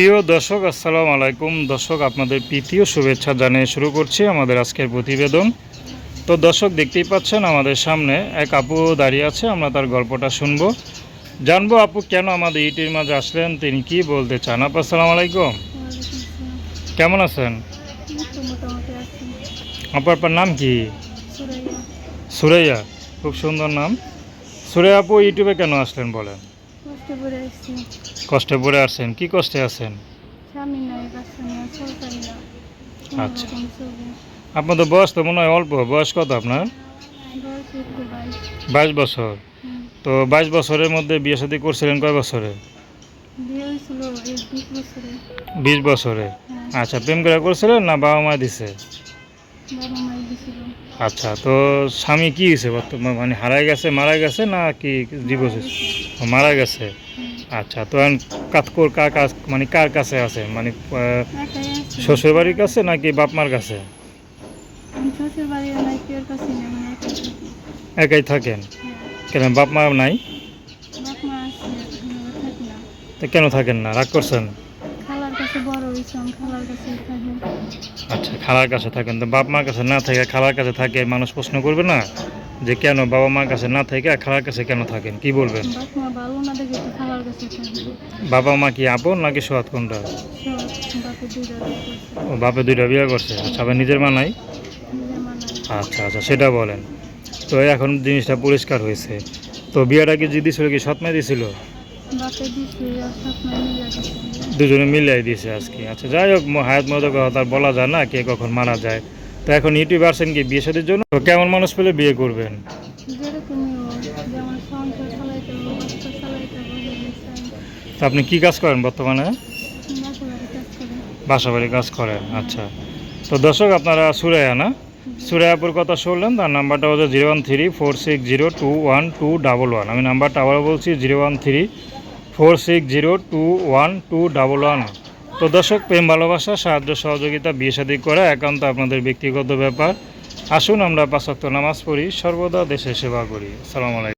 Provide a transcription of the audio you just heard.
প্রিয় দর্শক আসসালামু আলাইকুম। দর্শক আপনাদের প্রীতীয় শুভেচ্ছা জানিয়ে শুরু করছি আমাদের আজকের প্রতিবেদন। তো দর্শক দেখতেই পাচ্ছেন আমাদের সামনে এক আপু দাঁড়িয়ে আছে আমরা তার গল্পটা শুনব। জানব আপু কেন আমাদের ইটির মাঝে আসলেন তিনি কি বলতে চান? আপু আসসালামু আলাইকুম। কেমন আছেন? আপু আপনার নাম কি? সুরাইয়া। সুরাইয়া। খুব সুন্দর নাম। সুরাইয়া আপু ইউটিউবে কেন আসলেন বলেন? কষ্ট করে আসছি। কষ্টে পড়ে আসছেন কি কষ্টে আছেন? স্বামী নাই বাচ্চা নেই সরকারি না। আচ্ছা। আপনাদের বয়স তো মনে হয় অল্প বয়স কত আপনার? বাইশ। বছর। তো বাইশ বছরের মধ্যে বিয়ে শাদী করছিলেন কয় বছরে? বিশ বছরে। হ্যাঁ। আচ্ছা প্রেম করে করছিলেন না বাবা মা দিছে? আচ্ছা তো স্বামী কি হয়েছে বর্তমান? মানে হারাই গেছে মারা গেছে না কি ডিভোর্স মারা গেছে? আচ্ছা তো কাতকর কার কাছ মানে কার কাছে আছে? মানে শ্বশুর বাড়ির কাছে নাকি বাপ মার কাছে? একাই থাকেন? কেন বাপ মা নাই? কেন থাকেন না? রাগ করছেন খালার কাছে বড় হয়েছে আমি খালার কাছে থাকি আচ্ছা খালার কাছে থাকেন। তো বাপ মার কাছে না থাকে খালার কাছে থাকে মানুষ প্রশ্ন করবে না যে কেন বাবা মার কাছে না থেকে আর খালার কাছে কেন থাকেন? কি বলবেন? বাবা মা কি আপন নাকি সোয়াদ কোনটা? ও বাপে দুইটা বিয়ে করছে? আচ্ছা আবার নিজের মা নাই? আচ্ছা আচ্ছা সেটা বলেন। তো এখন জিনিসটা পরিষ্কার হয়েছে। তো বিয়েটা কি জিদি ছিল কি সৎমা দিয়েছিল মিলে দুজনে মিলাই দিয়েছে আজকে। আচ্ছা যাই হোক হায়াত মতো কথা বলা যায় না কে কখন মারা যায়। তো এখন ইউটিউব আসেন কি বিয়ে সাথে জন্য? কেমন মানুষ পেলে বিয়ে করবেন? চাই তো আপনি কি কাজ করেন বর্তমানে? বাসাবাড়ি কাজ বাসা বাড়ি কাজ করেন আচ্ছা। তো দর্শক আপনারা সুরাইয়া না? সুরাইয়াপুর কথা শুনলেন তার নাম্বারটা হচ্ছে zero one three four six zero two one two double one. আমি নাম্বারটা আবার বলছি zero one three four six zero two one two double one. তো দর্শক, প্রেম, ভালোবাসা, সাহায্য, সহযোগিতা, বিয়ে শাদী করা একান্ত আপনাদের ব্যক্তিগত ব্যাপার। আসুন আমরা পাঁচক্ত নামাজ পড়ি, সর্বদা দেশের সেবা করি। সালাম আলাইকুম।